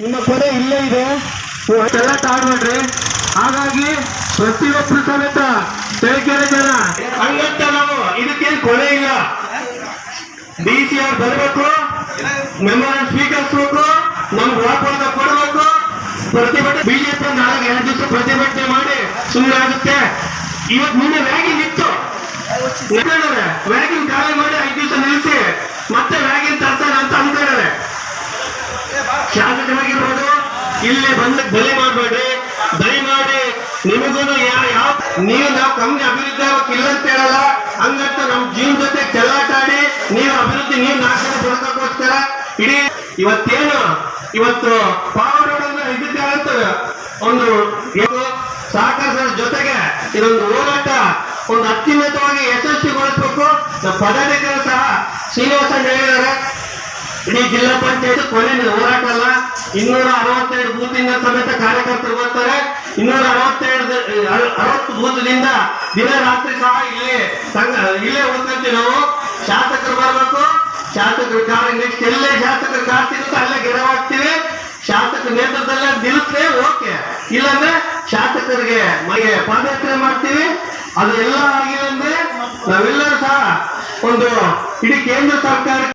ನಿಮ್ಮ ಕೊನೆ ಇಲ್ಲೇ ಇದೆ. ಎಲ್ಲ ತಾಳ್ಬೇಡ್ರಿ. ಹಾಗಾಗಿ ಪ್ರತಿಯೊಬ್ಬರು ಸಮೇತ ತರೀಕೆರೆ ಜನ, ಹಂಗಂತ ನಾವು ಇದಕ್ಕೇನು ಕೊನೆ ಇಲ್ಲ. ಡಿ ಸಿ ಅವ್ರು ಬರಬೇಕು ಮೆಮೊರಲ್ ಸ್ವೀಕರಿಸಬೇಕು, ನಮ್ಗೆ ವಾಪಸ್ ಕೊಡಬೇಕು. ಪ್ರತಿಭಟನೆ ಬಿಜೆಪಿ ನಾಳೆ ಎರಡು ದಿವಸ ಪ್ರತಿಭಟನೆ ಮಾಡಿ ಸುಮ್ಮನೆ ಆಗುತ್ತೆ ಇವತ್ತು ಮುಂದೆ ವ್ಯಾಗಿ ನಿಂತು. ವ್ಯಾಗಿನ್ ಇಲ್ಲಿ ಬಂದು ಬಲಿ ಮಾಡಬೇಡಿ ದಯಮಾಡಿ ನಿಮಗೂ ಯಾವ ನೀವು ನಾವು ಕಮ್ಮಿ ಅಭಿವೃದ್ಧಿ ಇಲ್ಲ ಅಂತ ಹೇಳಲ್ಲ. ಹಂಗಂತ ನಮ್ ಜೀವನ ಜೊತೆ ಚಲಾಟಾಡಿ ನೀವು ಅಭಿವೃದ್ಧಿ ನೀವು ನಾಶನ ಬರ್ಕೋಸ್ಕರ ಇಡೀ ಇವತ್ತೇನು ಇವತ್ತು ಪಾವರ್ ಇದಕ್ಕಾಗಂತ ಒಂದು ಸಹಕಾರ ಜೊತೆಗೆ ಇದೊಂದು ಹೋರಾಟ, ಒಂದು ಅತ್ಯುನ್ನತವಾಗಿ ಯಶಸ್ವಿಗೊಳಿಸಬೇಕು. ನಮ್ಮ ಪದಾಧಿಕಾರಿ ಸಹ ಶ್ರೀನಿವಾಸ ಹೇಳಿದ್ದಾರೆ. ಇಡೀ ಜಿಲ್ಲಾ ಪಂಚಾಯತ್ ಕೊನೆ ಹೋರಾಟ ಅಲ್ಲ ಇನ್ನೂರ ಅರವತ್ತೆರಡು ಬೂತಿಂದ ಸಮೇತ ಕಾರ್ಯಕರ್ತರು ಬರ್ತಾರೆ ಇನ್ನೂರ ಅರವತ್ತೆರಡು ಅರವತ್ತು ಬೂತ್ನಿಂದ ದಿನ ರಾತ್ರಿ ಸಹ ಇಲ್ಲಿ ಸಂಘ, ಇಲ್ಲೇ ಉಳ್ಕೊಂತೀವಿ ನಾವು. ಶಾಸಕರು ಬರಬೇಕು. ಶಾಸಕರು ಕಾರ್ಯ ನೆಕ್ಸ್ಟ್ ಎಲ್ಲೇ ಶಾಸಕರು ಕಾರ್ ಸಿಗುತ್ತೆ ಅಲ್ಲೇ ಗಿಡವಾಗ್ತೀವಿ ಶಾಸಕ ನೇತೃತ್ವದಲ್ಲೇ ನಿಲ್ಲಿಸ್ತೇ ಓಕೆ. ಇಲ್ಲಾಂದ್ರೆ ಶಾಸಕರಿಗೆ ಮನೆಗೆ ಪಾದಯಾತ್ರೆ ಮಾಡ್ತೀವಿ. ಅದು ಎಲ್ಲ ಆಗಿಲ್ಲ ಅಂದ್ರೆ ನಾವೆಲ್ಲರೂ ಸಹ ಒಂದು ಇಡೀ ಕೇಂದ್ರ ಸರ್ಕಾರಕ್ಕೆ